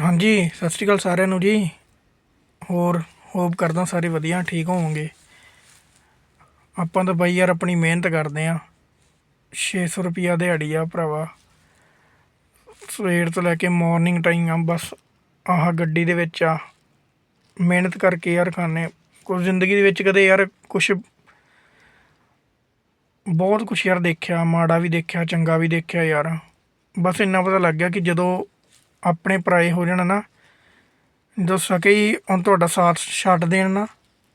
ਹਾਂਜੀ, ਸਤਿ ਸ਼੍ਰੀ ਅਕਾਲ ਸਾਰਿਆਂ ਨੂੰ ਜੀ। ਹੋਰ ਹੋਪ ਕਰਦਾ ਸਾਰੇ ਵਧੀਆ, ਠੀਕ ਹੋਵੋਗੇ। ਆਪਾਂ ਤਾਂ ਬਾਈ ਯਾਰ ਆਪਣੀ ਮਿਹਨਤ ਕਰਦੇ ਆ। 600 ਰੁਪਿਆ ਦਿਹਾੜੀ ਆ ਭਰਾਵਾ। ਸਵੇਰ ਤੋਂ ਲੈ ਕੇ ਮਾਰਨਿੰਗ ਟਾਈਮ ਆ, ਬਸ ਆਹ ਗੱਡੀ ਦੇ ਵਿੱਚ ਆ। ਮਿਹਨਤ ਕਰਕੇ ਯਾਰ ਖਾਣੇ ਕੁਝ ਜ਼ਿੰਦਗੀ ਦੇ ਵਿੱਚ ਕਦੇ ਯਾਰ ਕੁਝ ਬਹੁਤ ਕੁਛ ਯਾਰ ਦੇਖਿਆ, ਮਾੜਾ ਵੀ ਦੇਖਿਆ, ਚੰਗਾ ਵੀ ਦੇਖਿਆ ਯਾਰ। ਬਸ ਇੰਨਾ ਪਤਾ ਲੱਗ ਗਿਆ ਕਿ ਜਦੋਂ ਆਪਣੇ ਪਰਾਏ ਹੋ ਜਾਣ ਨਾ, ਜਦੋਂ ਸਕੇ ਹੀ ਹੁਣ ਤੁਹਾਡਾ ਸਾਥ ਛੱਡ ਦੇਣ ਨਾ,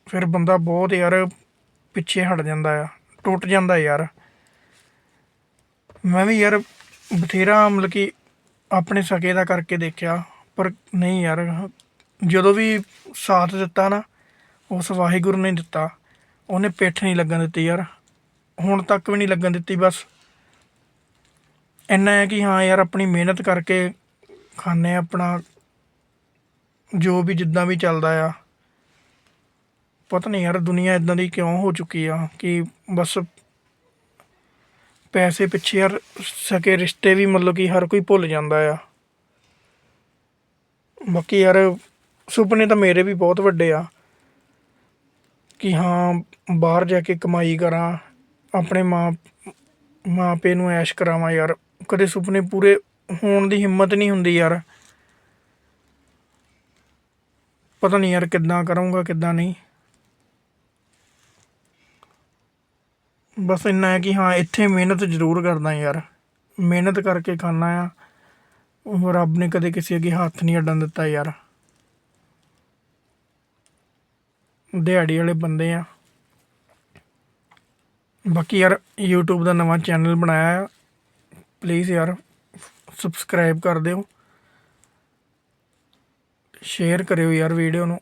ਫਿਰ ਬੰਦਾ ਬਹੁਤ ਯਾਰ ਪਿੱਛੇ ਹਟ ਜਾਂਦਾ ਆ, ਟੁੱਟ ਜਾਂਦਾ ਯਾਰ। ਮੈਂ ਵੀ ਯਾਰ ਬਥੇਰਾ ਮਤਲਬ ਕਿ ਆਪਣੇ ਸਕੇ ਦਾ ਕਰਕੇ ਦੇਖਿਆ, ਪਰ ਨਹੀਂ ਯਾਰ, ਜਦੋਂ ਵੀ ਸਾਥ ਦਿੱਤਾ ਨਾ, ਉਸ ਵਾਹਿਗੁਰੂ ਨੇ ਦਿੱਤਾ, ਉਹਨੇ ਪਿੱਠ ਨਹੀਂ ਲੱਗਣ ਦਿੱਤੀ ਯਾਰ, ਹੁਣ ਤੱਕ ਵੀ ਨਹੀਂ ਲੱਗਣ ਦਿੱਤੀ ਬਸ। ਇੰਨਾ ਹੈ ਕਿ ਹਾਂ ਯਾਰ, ਆਪਣੀ ਮਿਹਨਤ ਕਰਕੇ ਖਾਣੇ ਆਪਣਾ, ਜੋ ਵੀ ਜਿੱਦਾਂ ਵੀ ਚੱਲਦਾ ਆ। ਪਤਾ ਨਹੀਂ ਯਾਰ ਦੁਨੀਆ ਇਦਾਂ ਦੀ ਕਿਉਂ ਹੋ ਚੁੱਕੀ ਆ ਕਿ ਬਸ ਪੈਸੇ ਪਿੱਛੇ ਯਾਰ ਸਕੇ ਰਿਸ਼ਤੇ ਵੀ ਮਤਲਬ ਕਿ ਹਰ ਕੋਈ ਭੁੱਲ ਜਾਂਦਾ ਆ। ਬਾਕੀ ਯਾਰ ਸੁਪਨੇ ਤਾਂ ਮੇਰੇ ਵੀ ਬਹੁਤ ਵੱਡੇ ਆ ਕਿ ਹਾਂ ਬਾਹਰ ਜਾ ਕੇ ਕਮਾਈ ਕਰਾਂ, ਆਪਣੇ ਮਾਂ ਮਾਂ ਪਿਓ ਨੂੰ ਐਸ਼ ਕਰਾਵਾਂ ਯਾਰ। ਕਦੇ ਸੁਪਨੇ ਪੂਰੇ ਹੋਣ ਦੀ ਹਿੰਮਤ ਨਹੀਂ ਹੁੰਦੀ ਯਾਰ। ਪਤਾ ਨਹੀਂ ਯਾਰ ਕਿੱਦਾਂ ਕਰੂੰਗਾ, ਕਿੱਦਾਂ ਨਹੀਂ। ਬਸ ਇੰਨਾ ਹੈ ਕਿ ਹਾਂ, ਇੱਥੇ ਮਿਹਨਤ ਜ਼ਰੂਰ ਕਰਦਾ ਯਾਰ। ਮਿਹਨਤ ਕਰਕੇ ਖਾਣਾ ਆ ਉਹ ਰੱਬ ਨੇ ਕਦੇ ਕਿਸੇ ਅੱਗੇ ਹੱਥ ਨਹੀਂ ਅੱਡਣ ਦਿੱਤਾ ਯਾਰ। ਦਿਹਾੜੀ ਵਾਲੇ ਬੰਦੇ ਆ। ਬਾਕੀ ਯਾਰ YouTube ਦਾ ਨਵਾਂ ਚੈਨਲ ਬਣਾਇਆ ਆ। ਪਲੀਜ਼ ਯਾਰ। ਸਬਸਕ੍ਰਾਈਬ ਕਰ ਦਿਓ। ਸ਼ੇਅਰ ਕਰਿਓ ਯਾਰ ਵੀਡੀਓ ਨੂੰ।